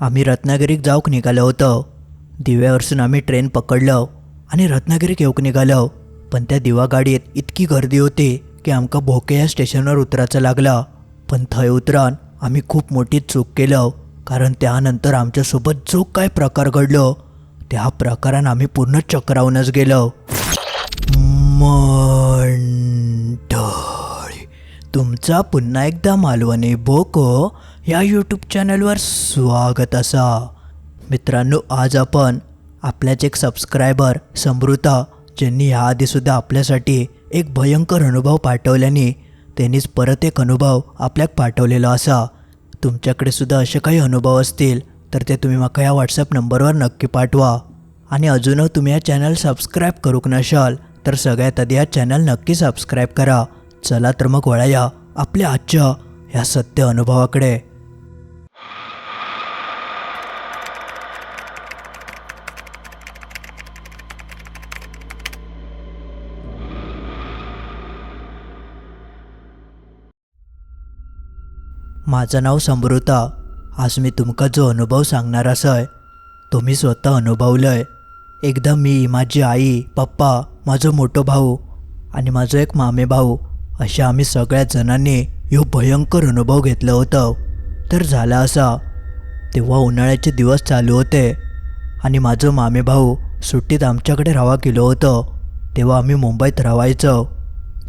आम्ही रत्नागिरीक जाऊक निघालो होतो. दिव्यावरसून आम्ही ट्रेन पकडलो आणि रत्नागिरीक येऊक निघालो. पण त्या दिवा गाडीत इतकी गर्दी होती की आमका भोके या स्टेशनवर उतरायचं लागलं. पण थंय उतरान आम्ही खूप मोठी चूक केलो कारण त्यानंतर आमच्यासोबत जो काय प्रकार घडलो त्या प्रकारान आम्ही पूर्ण चक्रावूनच गेलो. मंड तुमचा पुन्हा एकदा मालवणी बोको या यूट्यूब चॅनलवर स्वागत असा. मित्रांनो आज आपण आपल्याच एक सबस्क्रायबर समृता ज्यांनी ह्याआधीसुद्धा आपल्यासाठी एक भयंकर अनुभव पाठवल्याने त्यांनीच परत एक अनुभव आपल्याक पाठवलेला असा. तुमच्याकडे सुद्धा असे काही अनुभव असतील तर ते तुम्ही माका या व्हॉट्सअप नंबरवर नक्की पाठवा. आणि अजूनही तुम्ही या चॅनल सबस्क्राईब करूक नशाल तर सगळ्यात आधी हा चॅनल नक्की सबस्क्राईब करा. चला तर मग वळाया आपल्या आजच्या ह्या सत्य अनुभवाकडे. माझं नाव समृता. आज मी तुमका जो अनुभव सांगणार असय तो मी स्वतः अनुभवलंय. एकदा मी माझी आई पप्पा माझो मोठो भाऊ आणि माझो एक मामे भाऊ अशा आम्ही सगळ्या जणांनी ह्यो भयंकर अनुभव घेतलं होतं. तर झाला असा. तेव्हा उन्हाळ्याचे दिवस चालू होते. आणि माझं मामे भाऊ सुट्टीत आमच्याकडे राहा गेलो होतं. तेव्हा आम्ही मुंबईत राहायचो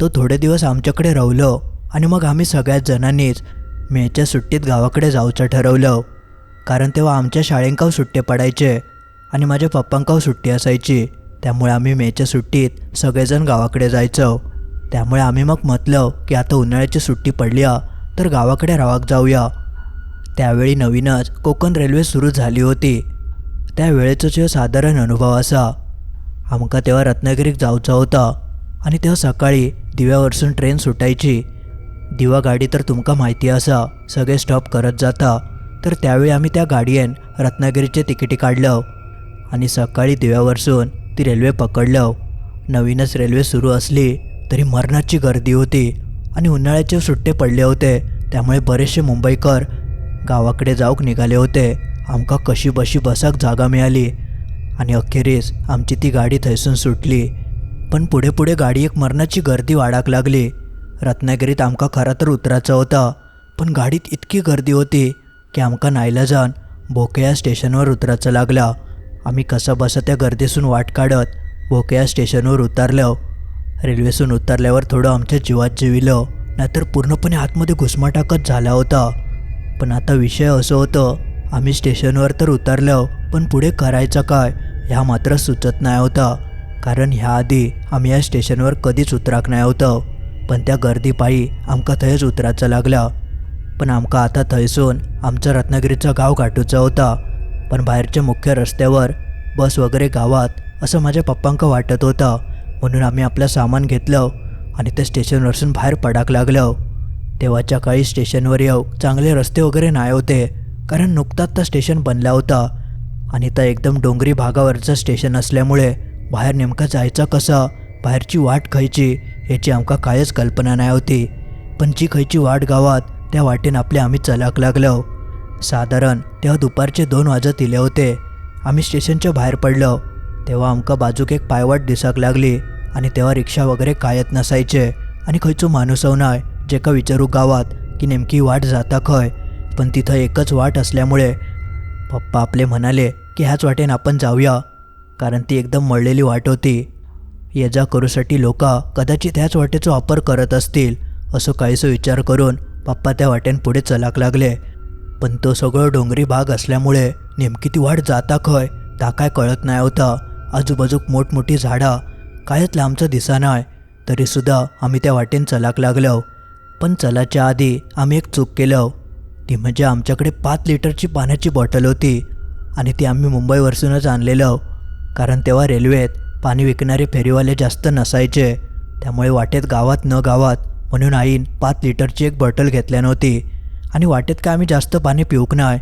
तो थोडे दिवस आमच्याकडे राहिलो आणि मग आम्ही सगळ्याच जणांनीच मेच्या सुट्टीत गावाकडे जाऊचं ठरवलं. कारण तेव्हा आमच्या शाळेंकाव सुट्टे पडायचे आणि माझ्या पप्पांकाव सुट्टी असायची. त्यामुळे आम्ही मेच्या सुट्टीत सगळेजण गावाकडे जायचो. त्यामुळे आम्ही मग म्हटलं की आता उन्हाळ्याची सुट्टी पडली तर गावाकडे रावाक जाऊया. त्यावेळी नवीनच कोकण रेल्वे सुरू झाली होती. त्यावेळेचा जो साधारण अनुभव असा आमका तेव्हा रत्नागिरीत जाऊचा होता आणि तेव्हा सकाळी दिव्यावरसून ट्रेन सुटायची. दिवा गाडी तर तुमका माहिती असा सगळे स्टॉप करत जाता. तर त्यावेळी आम्ही त्या गाडयेन रत्नागिरीचे तिकिटी काढलं आणि सकाळी दिव्यावरसून ती रेल्वे पकडलं. नवीनच रेल्वे सुरू असली तरी मरणाची गर्दी होती आणि उन्हाळ्याचे सुट्टे पडले होते त्यामुळे बरेचसे मुंबईकर गावाकडे जाऊक निघाले होते. आमका कशी बशी बसाक जागा मिळाली आणि अखेरीस आमची ती गाडी थैसून सुटली. पण पुढे पुढे गाडी एक मरणाची गर्दी वाढाक लागली. रत्नागिरीत आमका खरा तर उतरायचं होतं पण गाडीत इतकी गर्दी होती की आमका नाईलाजान भोकया स्टेशनवर उतरायचं लागला. आम्ही कसं बसं त्या गर्दीसून वाट काढत भोकया स्टेशनवर उतरलो रेल्वेसून उतरल्यावर थोडं आमच्या जीवात जिविलं नाहीतर पूर्णपणे आतमध्ये घुसमाटाकच झाला होता. पण आता विषय असं होतं आम्ही स्टेशनवर तर उतरलो पण पुढे करायचं काय ह्या मात्र सुचत नाही होता. कारण ह्याआधी आम्ही या स्टेशनवर कधीच उतराक नाही होतं. पण त्या गर्दीपायी आमका थंयच उतरायचं लागला. पण आमका आता थंयसून आमचं रत्नागिरीचं गाव गाठूचा होता. पण बाहेरच्या मुख्य रस्त्यावर बस वगैरे गावात असं माझ्या पप्पांका वाटत होतं. म्हणून आम्ही आपलं सामान घेतलं आणि त्या स्टेशनवरसून बाहेर पडाक लागलं. तेव्हाच्या काळी स्टेशनवर येऊ चांगले रस्ते वगैरे नाही होते कारण नुकताच तर स्टेशन बनला होता. आणि तर एकदम डोंगरी भागावरचं स्टेशन असल्यामुळे बाहेर नेमकं जायचं कसं बाहेरची वाट खायची याची आमका कायच कल्पना नाही होती. पण जी खयची वाट गावात त्या वाटेन आपले आम्ही चलाक लागलो. साधारण तेव्हा दुपारचे दोन वाजत इले होते. आम्ही स्टेशनच्या बाहेर पडलो. तेव्हा आमका बाजूक एक पायवाट दिसाक लागली आणि तेव्हा रिक्षा वगैरे कायत नसायचे. आणि खंयचो माणूसव नाय जेका विचारू गावात की नेमकी वाट जाता खंय. पण तिथं एकच वाट असल्यामुळे पप्पा आपले म्हणाले की ह्याच वाटेन आपण जाऊया. कारण ती एकदम मळलेली वाट होती. ये जा करूसाठी लोक कदाचित ह्याच वाटेचा वापर करत असतील असं काहीसं विचार करून पप्पा त्या वाटेन पुढे चलाक लागले. पण तो सगळं डोंगरी भाग असल्यामुळे नेमकी ती वाट जाता खंय ता काय कळत नाही होता. आजूबाजूक मोठमोठी झाडं कायच लांबचं दिसानाय तरीसुद्धा आम्ही त्या वाटेन चलाक लागलो पण चलाच्या आधी आम्ही एक चूक केलं ती म्हणजे आमच्याकडे पाच लिटरची पाण्याची बॉटल होती आणि ती आम्ही मुंबईवरसूनच आणलेलं कारण तेव्हा रेल्वेत पाणी विकणारे फेरीवाले जास्त नसायचे. त्यामुळे वाटेत गावात न गावात म्हणून आईन पाच लिटरची एक बॉटल घेतल्या नव्हती. आणि वाटेत काय आम्ही जास्त पाणी पिऊक नाही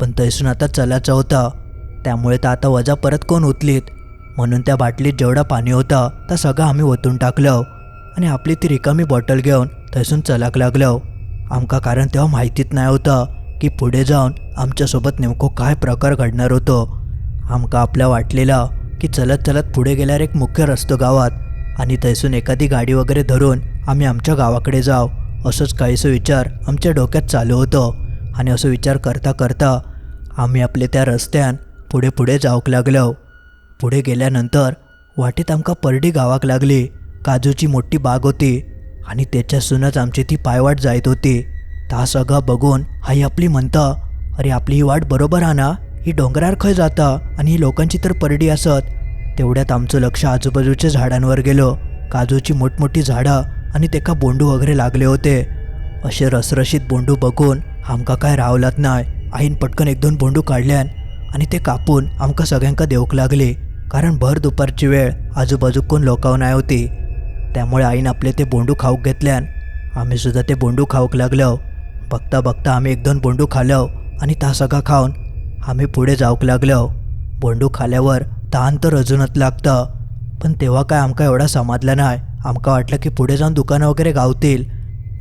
पण तैसून आता चलाचा होता. त्यामुळे तर आता वजा परत कोण उतलीत म्हणून त्या बाटलीत जेवढा पाणी होता तर सगळं आम्ही ओतून टाकलं. आणि आपली ती रिकामी बॉटल घेऊन थैसून चलाक लागलो. आमका कारण तेव्हा माहितीच नाही होतं की पुढे जाऊन आमच्यासोबत नेमकं काय प्रकार घडणार होतो. आमका आपल्या वाटलेला की चलत चलत पुढे गेल्यावर एक मुख्य रस्तो गावात आणि थैसून एखादी गाडी वगैरे धरून आम्ही आमच्या गावाकडे जाव असंच काहीसं विचार आमच्या डोक्यात चालू होतो. आणि असं विचार करता करता आम्ही आपले त्या रस्त्यान पुढे पुढे जाऊक लागलो पुढे गेल्यानंतर वाटेत आमका परडी गावाक लागली. काजूची मोठी बाग होती आणि त्याच्यासूनच आमची ती पायवाट जायत होती. ता सगळं बघून आई आपली म्हणतं अरे आपली ही वाट बरोबर हा ना? ही डोंगरार खंय जाता आणि ही लोकांची तर परडी असत. तेवढ्यात आमचं लक्ष आजूबाजूच्या झाडांवर गेलो. काजूची मोठमोठी झाडं आणि तेका बोंडू वगैरे लागले होते. असे रसरशीत बोंडू बघून आमका काय रावलात नाही. आईन पटकन एक दोन बोंडू काढल्यान आणि ते कापून आमका सगळ्यांका देऊक लागले कारण भर दुपारची वेळ आजूबाजू कोण लोकाव नाही होती. त्यामुळे आईन आपले ते बोंडू खाऊक घेतल्यान आम्ही सुद्धा ते बोंडू खाऊक लागलो. बघता बघता आम्ही एक दोन बोंडू खालो आणि ता सगळा खाऊन आम्ही पुढे जाऊक लागलो. बोंडू खाल्यावर तहान तर अजूनच लागतं पण तेव्हा काय आमका एवढा समाधला नाही आमका वाटलं की पुढे जाऊन दुकानं वगैरे गावतील.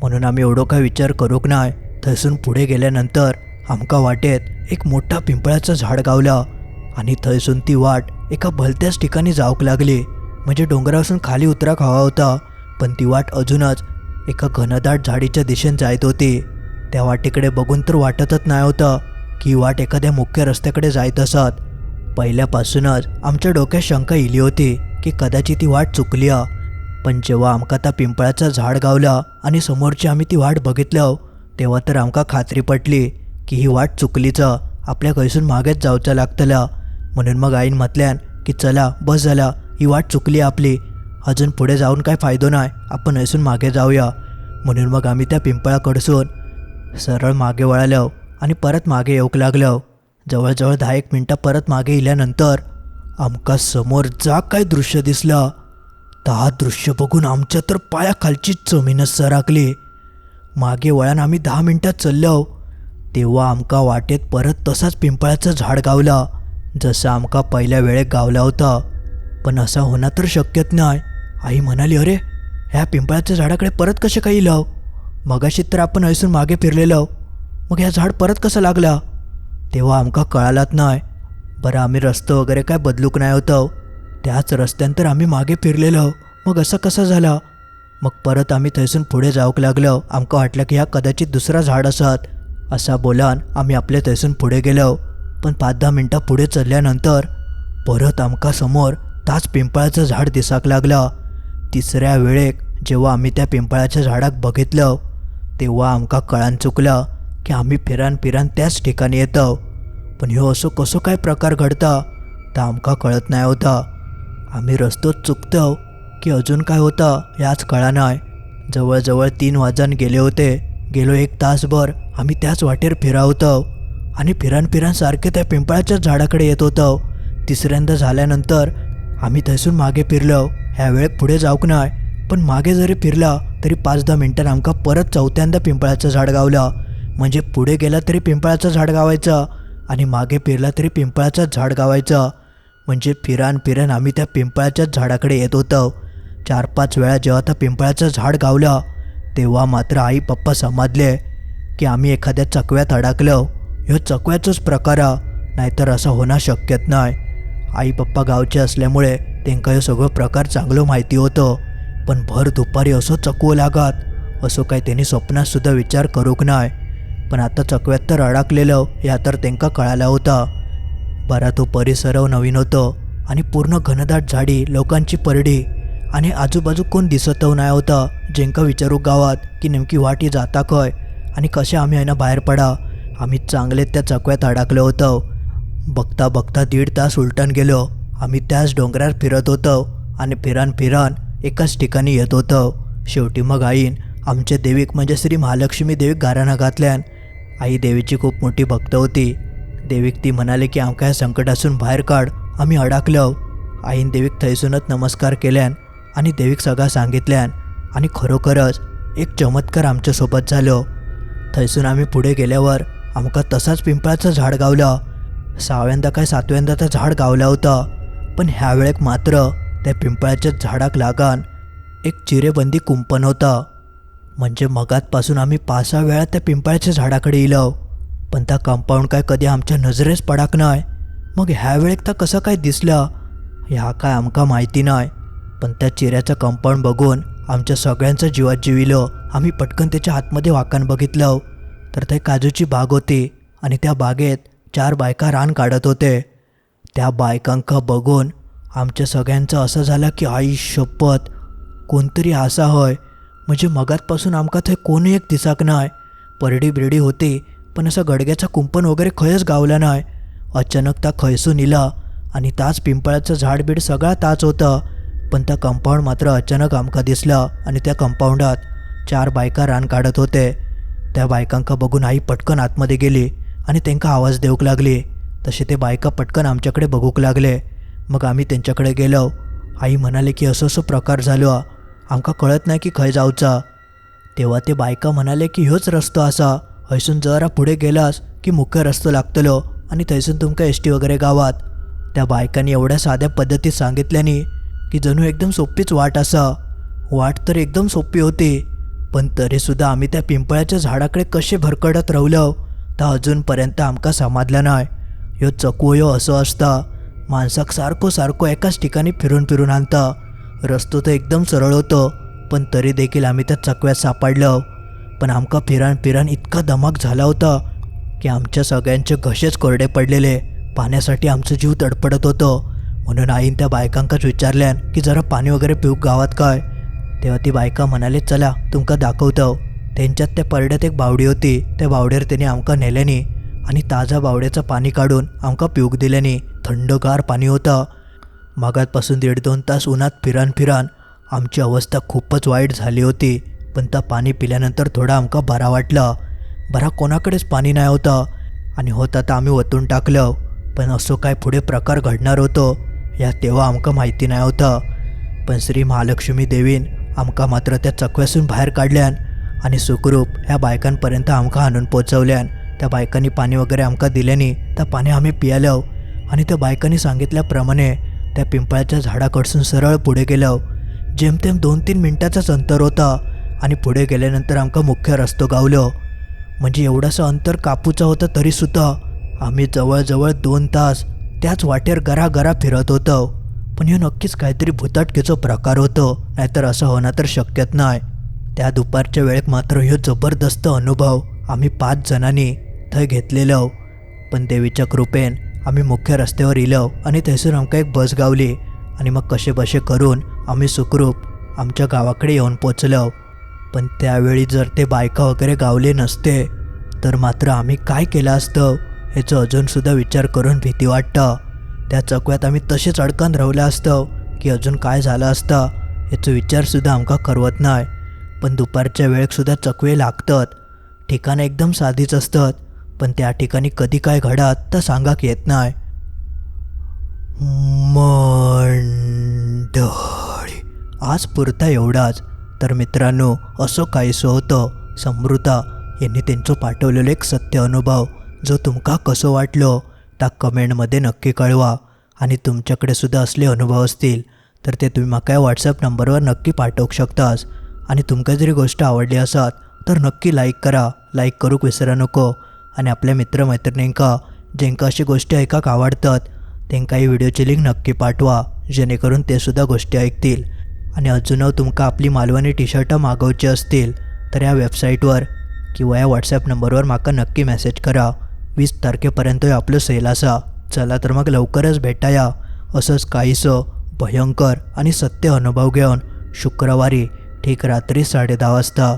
म्हणून आम्ही एवढं काय विचार करूक नाही. थंयसून पुढे गेल्यानंतर आमका वाटेत एक मोठा पिंपळाचं झाड गावलं आणि थंयसून ती वाट एका भलत्याच ठिकाणी जाऊक लागली. म्हणजे डोंगरापासून खाली उतराक हवा होता पण ती वाट अजूनच एका घनदाट झाडीच्या दिशेने जायत होती. त्या वाटेकडे बघून तर वाटतच नाही होतं की वाट एखाद्या मुख्य रस्त्याकडे जायत असत. पहिल्यापासूनच आमच्या डोक्यात शंका इली होती की कदाचित ती वाट चुकली. पण जेव्हा आमका त्या पिंपळाचं झाड गावलं आणि समोरची आम्ही ती वाट बघितलं तेव्हा तर आमका खात्री पटली की ही वाट चुकलीचं. आपल्या खैसून मागेच जावचं लागतलं म्हणून मग आईन म्हटल्यान की चला बस झाला. ही वाट चुकली आपली. अजून पुढे जाऊन काय फायदो नाही आपण हयसून मागे जाऊया. म्हणून मग आम्ही त्या पिंपळाकडसून सरळ मागे वळालो आणि परत मागे येऊक लागलो जवळजवळ दहा एक मिनटं परत मागे इल्यानंतर आमका समोर जा काय दृश्य दिसलं. ता दृश्य बघून आमच्या तर पायाखालचीच जमीनच सराकली मागे वळान आम्ही दहा मिनटात चाललो तेव्हा आमका वाटेत परत तसाच पिंपळाचं झाड गावला जसं आमका पहिल्या वेळेत गावला होता. पण असा होणं तर शक्यच नाही. आई म्हणाली अरे ह्या पिंपळाच्या झाडाकडे परत कसे काही लाव? मगाशी तर आपण ऐसून मागे फिरलेलो. मग ह्या झाड परत कसं लागला? तेव्हा आमका कळालाच नाही. बरं आम्ही रस्तो वगैरे काय बदलूक नाही होतो. त्याच रस्त्यानंतर आम्ही मागे फिरलेलो. मग असं कसं झालं? मग परत आम्ही थैसून पुढे जाऊक लागलो. आमका वाटलं की ह्या कदाचित दुसरा झाड असत. असा बोलान आम्ही आपल्या थंयसून पुढे गेलो. पण पाच दहा मिनटां पुढे चालल्यानंतर परत आमकां समोर ताच पिंपळाचं झाड दिसाक लागलं. तिसऱ्या वेळेक जेव्हा आम्ही त्या पिंपळाच्या झाडाक बघितलं तेव्हा आमकां कळान चुकलं की आम्ही फिरान फिरान त्याच ठिकाणी येतो. पण ह्यो असो कसो काय प्रकार घडता तर आमकां कळत नाही होता. आम्ही रस्तो चुकतो की अजून काय होतं याच कळा नाही. जवळजवळ तीन वाजन गेले होते. गेलो एक तासभर आम्ही त्याच वाटेर फिरावतो आणि फिरान फिरान सारखे त्या पिंपळाच्याच झाडाकडे येत होतो. तिसऱ्यांदा झाल्यानंतर आम्ही थैसून मागे फिरलो. ह्या वेळेत पुढे जाऊक नाही पण मागे जरी फिरला तरी पाच दहा मिनटांनी आमका परत चौथ्यांदा पिंपळाचं झाड गावलं. म्हणजे पुढे गेला तरी पिंपळाचं झाड गावायचं आणि मागे फिरला तरी पिंपळाचंच झाड गावायचं. म्हणजे फिरान फिरान आम्ही त्या पिंपळाच्याच झाडाकडे येत होतो. चार पाच वेळा जेव्हा त्या पिंपळाचं झाड गावलं तेव्हा मात्र आई पप्पा समजले की आम्ही एखाद्या चकव्यात अडकलो. ह्यो चकव्याचोच प्रकार नाहीतर असं होणं शक्यत नाही. आई पप्पा गावचे असल्यामुळे त्यांका हे सगळं प्रकार चांगलं माहिती होतं. पण भर दुपारी असं चकवू लागत असं काही त्यांनी स्वप्नातसुद्धा विचार करूक नाही. पण आता चकव्यात तर अडकलेलं या तर त्यांका कळाला होता. बरा तो परिसरव नवीन होतं आणि पूर्ण घनदाट झाडी लोकांची परडी आणि आजूबाजू कोण दिसतव नाही होता. जेंका विचारू गावात की नेमकी वाटी जाता खय आणि कसे आम्ही आहे बाहेर पडा. आम्ही चांगले त्या चकव्यात अडकलो होतो. बघता बघता दीड तास उलटण गेलो. आम्ही त्याच डोंगरात फिरत होतो आणि फिरान फिरान एकाच ठिकाणी येत होतो. शेवटी मग आईन आमचे देवीक म्हणजे श्री महालक्ष्मी देवीक घराणं घातल्यान आई देवीची खूप मोठी भक्त होती. देवीक ती म्हणाले की आमका ह्या संकटासून बाहेर काढ. आम्ही अडकलो. आईन देवीक थैसूनच नमस्कार केल्यान आणि देवीक सगळा सांगितल्यान आणि खरोखरच एक चमत्कार आमच्यासोबत झालो. थंयसून आम्ही पुढे गेल्यावर आमका तसाच पिंपळाचं झाड गावलं. सहाव्यांदा काय सातव्यांदा तर झाड गावलं होतं पण ह्या वेळेक मात्र त्या पिंपळाच्या झाडाक लागान एक चिरेबंदी कुंपण होतं. म्हणजे मगातपासून आम्ही पाच सहा वेळा त्या पिंपळाच्या झाडाकडे इलो पण त्या कंपाऊंड काय कधी आमच्या नजरेस पडाक नाही मग ह्या वेळेक तर कसं काय दिसलं? ह्या काय आमका माहिती नाही पण त्या चिऱ्याचं कंपाऊंड बघून आमच्या सगळ्यांचं जीवात जिविलं. आम्ही पटकन त्याच्या आतमध्ये वाकण बघितलं. तर ते काजूची बाग होती आणि त्या बागेत चार बायका रान काढत होते. त्या बायकांका बघून आमच्या सगळ्यांचं असं झालं की आई शपथ कोणतरी असा होय? म्हणजे मगातपासून आमका थंय कोणी एक दिसाक नाही परडी बिरडी होती पण असं गडग्याचा कुंपण वगैरे खयच गावला नाही अचानक त्या खयसून इला आणि ताच पिंपळाचं झाड बीड सगळा ताच होतं. पण त्या कंपाऊंड मात्र अचानक आमका दिसलं आणि त्या कंपाऊंडात चार बायका रान काढत होते. त्या बायकांका बघून आई पटकन आतमध्ये गेली आणि त्यांका आवाज देऊक लागली. तसे ते बायका पटकन आमच्याकडे बघूक लागले. मग आम्ही त्यांच्याकडे गेलो. आई म्हणाले की असं असं प्रकार झालो. आमका कळत नाही की खंय जावचा तेव्हा ते बायका म्हणाले की ह्योच रस्तो असा हयसून जरा पुढे गेलास की मुख्य रस्तो लागतलो आणि थंयसून तुमका एस टी वगैरे गावात. त्या बायकांनी एवढ्या साध्या पद्धतीत सांगितल्यानी की जणू एकदम सोपीच वाट असा. वाट तर एकदम सोपी होती पण तरीसुद्धा आम्ही त्या पिंपळाच्या झाडाकडे कसे भरकडत रवलं तर अजूनपर्यंत आमका समाधला नाही ह्यो चकवो यो असं असता. माणसाक सारखो सारखो एकाच ठिकाणी फिरून फिरून आणता. रस्तो तर एकदम सरळ होतो पण तरी देखील आम्ही त्या चकव्यात सापडलो. पण आमका फिरान फिरान इतका धमाक झाला होता की आमच्या सगळ्यांचे घसेच कोरडे पडलेले. पाण्यासाठी आमचं जीव तडपडत होतं. म्हणून आईन त्या बायकांकाच विचारल्यान की जरा पाणी वगैरे पिऊक गावात काय? तेव्हा ती बायका म्हणाले चला तुमका दाखवतो त्यांच्यात त्या परड्यात एक बावडी होती. त्या बावड्यावर त्यांनी आमका नेल्यानी आणि ताजा बावड्याचं पाणी काढून आमका पिऊक दिल्यानी थंडगार पाणी होतं. मागातपासून दीड दोन तास उन्हात फिरान फिरान आमची अवस्था खूपच वाईट झाली होती. पण त्या पाणी पिल्यानंतर थोडा आमका बरा वाटला. बरा कोणाकडेच पाणी नाही होतं आणि होता तर आम्ही वतून टाकलं पण असं काय पुढे प्रकार घडणार होतो. या तेव्हा आमकां माहिती नाही होतं. पण श्री महालक्ष्मी देवीन आमकां मात्र त्या चकव्यासून बाहेर काढल्यान आणि सुखरूप ह्या बायकांपर्यंत आमकां आणून पोचवल्यान त्या बायकांनी पाणी वगैरे आमकां दिल्यानी त्या पाणी आम्ही पियालो आणि त्या बायकांनी सांगितल्याप्रमाणे त्या पिंपळाच्या झाडाकडसून सरळ पुढे गेलो जेमतेम दोन तीन मिनटाचाच अंतर होता आणि पुढे गेल्यानंतर आमकां मुख्य रस्तो गावलो. म्हणजे एवढंसं अंतर कापूचं होतं तरीसुद्धा आम्ही जवळजवळ दोन तास त्याच वाटेर गरा फिरत होतं. पण हे नक्कीच काहीतरी भुताटकेचा प्रकार होतो. नाहीतर असं होणं तर शक्यच नाही. त्या दुपारच्या वेळेत मात्र ह्यो जबरदस्त अनुभव आम्ही पाच जणांनी थंय घेतलेलो. पण देवीच्या कृपेन आम्ही मुख्य रस्त्यावर इलो आणि थंयसर आमकां एक बस गावली. आणि मग कसे बसे करून आम्ही सुखरूप आमच्या गावाकडे येऊन पोचलो. पण त्यावेळी जर ते बायका वगैरे गावले नसते तर मात्र आम्ही काय केलं असतं? ह्याचं अजूनसुद्धा विचार करून भीती वाटतं. त्या चकव्यात आम्ही तसेच अडकन राहिलं असतं की अजून काय झालं असतं याचा विचारसुद्धा आमका करवत नाही. पण दुपारच्या वेळेकसुद्धा चकवे लागतात. ठिकाणं एकदम साधीच असतात पण त्या ठिकाणी कधी काय घडत तर सांगाक येत नाही. मंडळी आज पुरता एवढाच. तर मित्रांनो असं काहीसं होतं. समृता यांनी त्यांचं पाठवलेलं एक सत्य अनुभव. जो तुमका कसं वाटलं त्या कमेंटमध्ये नक्की कळवा. आणि तुमच्याकडे सुद्धा असले अनुभव असतील तर ते तुम्ही म्हाका व्हॉट्सअप नंबरवर नक्की पाठवू शकतास. आणि तुमका जरी गोष्ट आवडली असत तर नक्की लाईक करा. लाईक करूक विसरा नको. आणि आपल्या मित्रमैत्रिणींका जेंका अशी गोष्टी ऐकाक आवडतात त्यांका ही व्हिडिओची लिंक नक्की पाठवा. जेणेकरून ते सुद्धा गोष्टी ऐकतील. आणि अजूनही तुमका आपली मालवणी टी शर्टं मागवची असतील तर या वेबसाईटवर किंवा या व्हॉट्सॲप नंबरवर माका नक्की मेसेज करा. वीस तारखेपर्यंत आपलं सेल असा चला तर मग लवकरच भेटाया असंच काहीसं भयंकर आणि सत्य अनुभव घेऊन शुक्रवारी ठीक रात्री साडे वाजता.